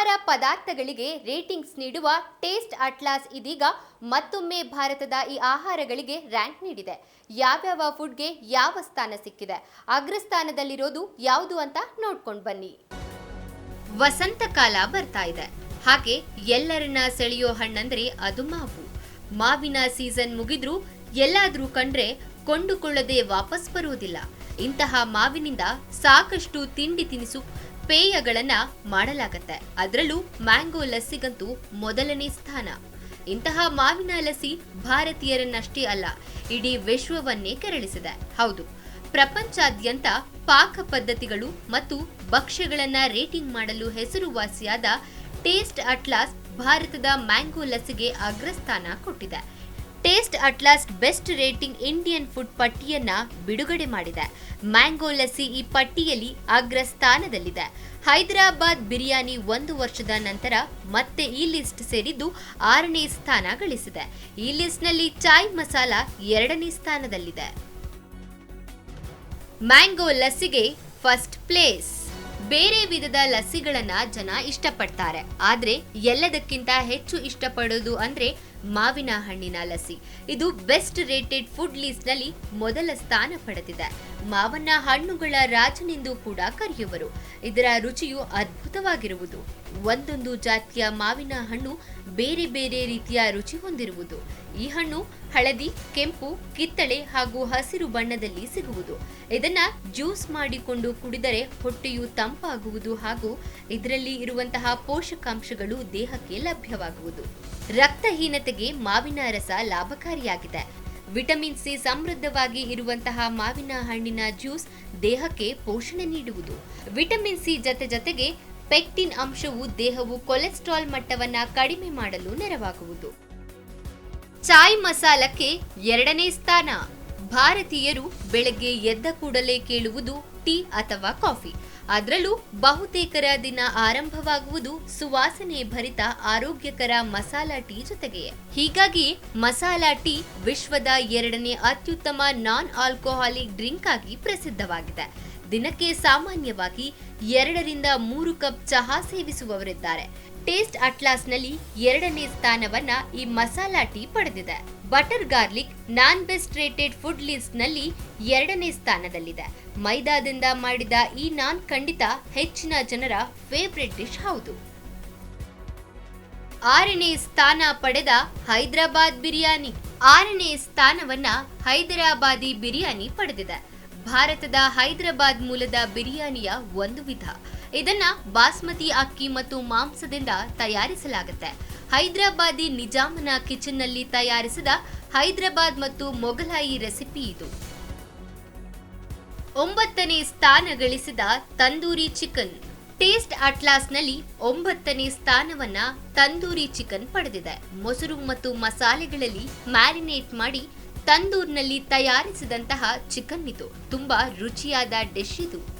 ಆಹಾರ ಪದಾರ್ಥಗಳಿಗೆ ರೇಟಿಂಗ್ಸ್ ನೀಡುವ ಟೇಸ್ಟ್ ಅಟ್ಲಾಸ್ ಇದೀಗ ಮತ್ತೊಮ್ಮೆ ಭಾರತದ ಈ ಆಹಾರಗಳಿಗೆ ರ್ಯಾಂಕ್ ನೀಡಿದೆ. ಯಾವ್ಯಾವ ಫುಡ್ಗೆ ಯಾವ ಸ್ಥಾನ ಸಿಕ್ಕಿದೆ? ಅಗ್ರಸ್ಥಾನದಲ್ಲಿರೋದು ಯಾವುದು ಅಂತ ನೋಡ್ಕೊಂಡು ಬನ್ನಿ. ವಸಂತ ಕಾಲ ಬರ್ತಾ ಇದೆ. ಹಾಗೆ ಎಲ್ಲರನ್ನ ಸೆಳೆಯೋ ಹಣ್ಣಂದ್ರೆ ಅದು ಮಾವು. ಮಾವಿನ ಸೀಸನ್ ಮುಗಿದ್ರೂ ಎಲ್ಲಾದ್ರೂ ಕಂಡ್ರೆ ಕೊಂಡುಕೊಳ್ಳದೆ ವಾಪಸ್ ಬರುವುದಿಲ್ಲ. ಇಂತಹ ಮಾವಿನಿಂದ ಸಾಕಷ್ಟು ತಿಂಡಿ ತಿನಿಸು ಪೇಯಗಳನ್ನ ಮಾಡಲಾಗತ್ತೆ. ಅದರಲ್ಲೂ ಮ್ಯಾಂಗೋ ಲಸ್ಸಿಗಂತೂ ಮೊದಲನೇ ಸ್ಥಾನ. ಇಂತಹ ಮಾವಿನ ಲಸಿ ಭಾರತೀಯರನ್ನಷ್ಟೇ ಅಲ್ಲ, ಇಡೀ ವಿಶ್ವವನ್ನೇ ಕೆರಳಿಸಿದೆ. ಹೌದು, ಪ್ರಪಂಚಾದ್ಯಂತ ಪಾಕ ಪದ್ಧತಿಗಳು ಮತ್ತು ಭಕ್ಷ್ಯಗಳನ್ನ ರೇಟಿಂಗ್ ಮಾಡಲು ಹೆಸರುವಾಸಿಯಾದ ಟೇಸ್ಟ್ ಅಟ್ಲಾಸ್ ಭಾರತದ ಮ್ಯಾಂಗೋ ಲಸ್ಸಿಗೆ ಅಗ್ರಸ್ಥಾನ ಕೊಟ್ಟಿದೆ. Taste Atlas best rating Indian food ಪಟ್ಟಿಯನ್ನ ಬಿಡುಗಡೆ ಮಾಡಿದೆ. ಮ್ಯಾಂಗೋ ಲಸ್ಸಿ ಈ ಪಟ್ಟಿಯಲ್ಲಿ ಅಗ್ರ ಸ್ಥಾನದಲ್ಲಿದೆ ಹೈದರಾಬಾದ್ ಬಿರಿಯಾನಿ ಒಂದು ವರ್ಷದ ನಂತರ ಮತ್ತೆ ಈ ಲಿಸ್ಟ್ ಸೇರಿದ್ದು ಆರನೇ ಸ್ಥಾನ ಗಳಿಸಿದೆ. ಈ ಲಿಸ್ಟ್ನಲ್ಲಿ ಚಾಯ್ ಮಸಾಲ ಎರಡನೇ ಸ್ಥಾನದಲ್ಲಿದೆ. ಮ್ಯಾಂಗೋ ಲಸ್ಸಿಗೆ ಫಸ್ಟ್ ಪ್ಲೇಸ್. ಬೇರೆ ವಿಧದ ಲಸ್ಸಿಗಳನ್ನ ಜನ ಇಷ್ಟಪಡ್ತಾರೆ. ಆದ್ರೆ ಎಲ್ಲದಕ್ಕಿಂತ ಹೆಚ್ಚು ಇಷ್ಟಪಡೋದು ಅಂದ್ರೆ ಮಾವಿನ ಹಣ್ಣಿನ ಲಸ್ಸಿ ಇದು ಬೆಸ್ಟ್ ರೇಟೆಡ್ ಫುಡ್ ಲಿಸ್ಟ್ನಲ್ಲಿ ಮೊದಲ ಸ್ಥಾನ ಪಡೆದಿದೆ. ಮಾವನ್ನ ಹಣ್ಣುಗಳ ರಾಜನೆಂದು ಕೂಡ ಕರೆಯುವರು. ಇದರ ರುಚಿಯು ಅದ್ಭುತವಾಗಿರುವುದು. ಒಂದೊಂದು ಜಾತಿಯ ಮಾವಿನ ಹಣ್ಣು ಬೇರೆ ಬೇರೆ ರೀತಿಯ ರುಚಿ ಹೊಂದಿರುವುದು. ಈ ಹಣ್ಣು ಹಳದಿ, ಕೆಂಪು, ಕಿತ್ತಳೆ ಹಾಗೂ ಹಸಿರು ಬಣ್ಣದಲ್ಲಿ ಸಿಗುವುದು. ಇದನ್ನ ಜ್ಯೂಸ್ ಮಾಡಿಕೊಂಡು ಕುಡಿದರೆ ಹೊಟ್ಟೆಯು ತಂಪಾಗುವುದು ಹಾಗೂ ಇದರಲ್ಲಿ ಇರುವಂತಹ ಪೋಷಕಾಂಶಗಳು ದೇಹಕ್ಕೆ ಲಭ್ಯವಾಗುವುದು. ರಕ್ತಹೀನತೆಗೆ ಮಾವಿನ ರಸ ಲಾಭಕಾರಿಯಾಗಿದೆ. ವಿಟಮಿನ್ ಸಿ ಸಮೃದ್ಧವಾಗಿ ಇರುವಂತಹ ಮಾವಿನ ಹಣ್ಣಿನ ಜ್ಯೂಸ್ ದೇಹಕ್ಕೆ ಪೋಷಣೆ ನೀಡುವುದು. ವಿಟಮಿನ್ ಸಿ ಜತೆ ಜತೆಗೆ ಪೆಕ್ಟಿನ್ ಅಂಶವು ದೇಹವು ಕೊಲೆಸ್ಟ್ರಾಲ್ ಮಟ್ಟವನ್ನ ಕಡಿಮೆ ಮಾಡಲು ನೆರವಾಗುವುದು. ಚಾಯ್ ಮಸಾಲಕ್ಕೆ ಎರಡನೇ ಸ್ಥಾನ. ಭಾರತೀಯರು ಬೆಳಗ್ಗೆ ಎದ್ದ ಕೂಡಲೇ ಕೇಳುವುದು ಟೀ ಅಥವಾ ಕಾಫಿ. ಅದರಲ್ಲೂ ಬಹುತೇಕರ ದಿನ ಆರಂಭವಾಗುವುದು ಸುವಾಸನೆ ಭರಿತ ಆರೋಗ್ಯಕರ ಮಸಾಲಾ ಟೀ ಜೊತೆಗೆ. ಹೀಗಾಗಿ ಮಸಾಲಾ ಟೀ ವಿಶ್ವದ ಎರಡನೇ ಅತ್ಯುತ್ತಮ ನಾನ್ ಆಲ್ಕೋಹಾಲಿಕ್ ಡ್ರಿಂಕ್ ಆಗಿ ಪ್ರಸಿದ್ಧವಾಗಿದೆ. ದಿನಕ್ಕೆ ಸಾಮಾನ್ಯವಾಗಿ ಎರಡರಿಂದ ಮೂರು ಕಪ್ ಚಹಾ ಸೇವಿಸುವವರಿದ್ದಾರೆ. ಟೇಸ್ಟ್ ಅಟ್ಲಾಸ್ನಲ್ಲಿ ಎರಡನೇ ಸ್ಥಾನವನ್ನ ಈ ಮಸಾಲಾ ಟೀ ಪಡೆದಿದೆ. Butter garlic naan best rated food ಲಿಸ್ಟ್ನಲ್ಲಿ ಎರಡನೇ ಸ್ಥಾನದಲ್ಲಿದೆ. ಮೈದಾದಿಂದ ಮಾಡಿದ ಈ ನಾನ್ ಖಂಡಿತ ಹೆಚ್ಚಿನ ಜನರ ಫೇವ್ರೆಟ್ ಡಿಶ್ ಹೌದು. ಆರನೇ ಸ್ಥಾನ ಪಡೆದ ಹೈದರಾಬಾದ್ ಬಿರಿಯಾನಿ. ಆರನೇ ಸ್ಥಾನವನ್ನ ಹೈದರಾಬಾದಿ ಬಿರಿಯಾನಿ ಪಡೆದಿದೆ. ಭಾರತದ ಹೈದರಾಬಾದ್ ಮೂಲದ ಬಿರಿಯಾನಿಯ ಒಂದು ವಿಧ. ಇದನ್ನ ಬಾಸ್ಮತಿ ಅಕ್ಕಿ ಮತ್ತು ಮಾಂಸದಿಂದ ತಯಾರಿಸಲಾಗುತ್ತೆ. ಹೈದರಾಬಾದಿ ನಿಜಾಮನ ಕಿಚನ್ನಲ್ಲಿ ತಯಾರಿಸಿದ ಹೈದರಾಬಾದ್ ಮತ್ತು ಮೊಘಲಾಯಿ ರೆಸಿಪಿ ಇದು. ಒಂಬತ್ತನೇ ಸ್ಥಾನ ಗಳಿಸಿದ ತಂದೂರಿ ಚಿಕನ್. ಟೇಸ್ಟ್ ಅಟ್ಲಾಸ್ನಲ್ಲಿ ಒಂಬತ್ತನೇ ಸ್ಥಾನವನ್ನ ತಂದೂರಿ ಚಿಕನ್ ಪಡೆದಿದೆ. ಮೊಸರು ಮತ್ತು ಮಸಾಲೆಗಳಲ್ಲಿ ಮ್ಯಾರಿನೇಟ್ ಮಾಡಿ ತಂದೂರ್ನಲ್ಲಿ ತಯಾರಿಸಿದಂತಹ ಚಿಕನ್ ಇದು. ತುಂಬಾ ರುಚಿಯಾದ ಡಿಶ್ ಇದು.